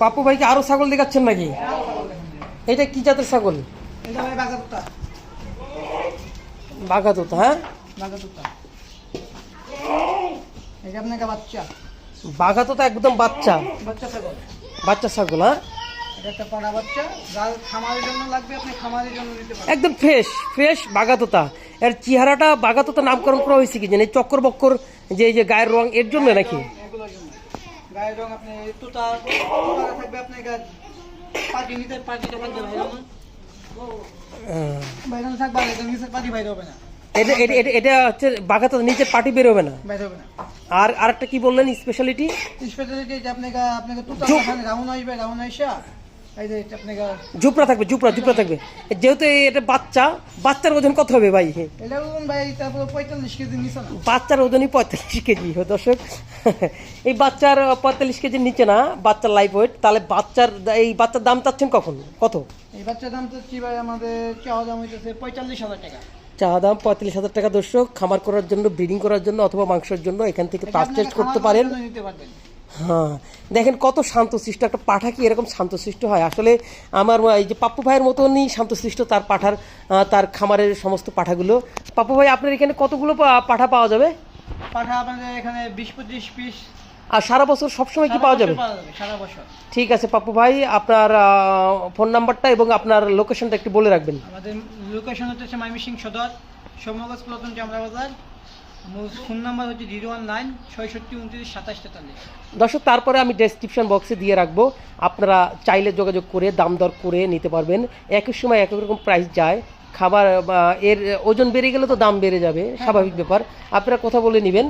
পাপ্পু ভাইকে আরও ছাগল দেখাচ্ছেন নাকি? এটা কি জাতের ছাগল? বাগাতুত্তা বাঘাতো হ্যাঁ? বাগাতুত্তা এটা আপনাকে বাচ্চা। বাঘাতো তো একদম বাচ্চা। বাচ্চা ছাগল। বাচ্চা ছাগল হ্যাঁ? একদম ফ্রেশ ফ্রেশ বাগাতোতা এর চেহারাটা বাগাতোতা নামকরণ করা হয়েছে কি জানি? চক্কর বক্কর যে এই যে গায়ের রং এর জন্য নাকি? গায়ের রং আপনি তুতা তুতা থাকবে আপনার পাটি নিতে পাটিটা থাকবে ভাই বাইরে থাকবে নিচের পাটি বাইরে হবে না। এটা এটা এটা- হচ্ছে বাগাতোতা নিচে পাটি বেরোবে না? না। আর আরেকটা কি বললেন স্পেশালিটি স্পেশালিটি যে আপনাকে আপনাকে তুতা। রাউন্ড আসবে রাউন্ড আইসা ঝুপড়া থাকবে ঝুপড়া ঝুপড়া থাকবে। যেহেতু এটা বাচ্চা বাচ্চার ওজন কত হবে ভাই? বাচ্চার ওজনই পঁয়তাল্লিশ কেজি দর্শক। এই বাচ্চার পঁয়তাল্লিশ কেজির নিচে না বাচ্চার লাইফ ওয়েট তাহলে বাচ্চার এই বাচ্চার দাম চাচ্ছেন কখন? কত? এই বাচ্চার দাম কি ভাই আমাদের চাওয়া দাম হইতেছে পঁয়তাল্লিশ হাজার টাকা। চা দাম পঁয়তাল্লিশ হাজার টাকা দর্শক। খামার করার জন্য ব্রিডিং করার জন্য অথবা মাংসের জন্য এখান থেকে পারচেজ করতে পারেন। হ্যাঁ। দেখেন কত শান্তশিষ্ট একটা পাঠা কি এরকম শান্তশিষ্ট হয়? আসলে আমার এই যে পাপ্পু ভাইয়ের মতনই শান্তশিষ্ট তার পাঠার তার খামারের সমস্ত পাঠাগুলো। পাপ্পু ভাই আপনার এখানে কতগুলো পাঠা পাওয়া যাবে? পাঠা আপনাদের এখানে বিশ পঁচিশ পিস। আর সারা বছর সবসময় কি পাওয়া যাবে? সারা বছর। ঠিক আছে পাপ্পু ভাই আপনার ফোন নাম্বারটা এবং আপনার লোকেশনটা একটু বলে রাখবেন। আমাদের লোকেশন হচ্ছে ময়মনসিংহ সদর সমগজ প্লটন চামড়া বাজার। ফোন নাম্বার হচ্ছে জিরো ওয়ান নাইন ছয়ষট্টি উনত্রিশ সাতাশ তেতাল্লিশ। দর্শক তারপরে আমি ডেসক্রিপশন বক্সে দিয়ে রাখব। আপনারা চাইলে যোগাযোগ করে দাম দর করে নিতে পারবেন। একই সময় এক এক রকম প্রাইস যায়। খাবার বা এর ওজন বেড়ে গেলে তো দাম বেড়ে যাবে। স্বাভাবিক ব্যাপার। আপনারা কথা বলে নেবেন।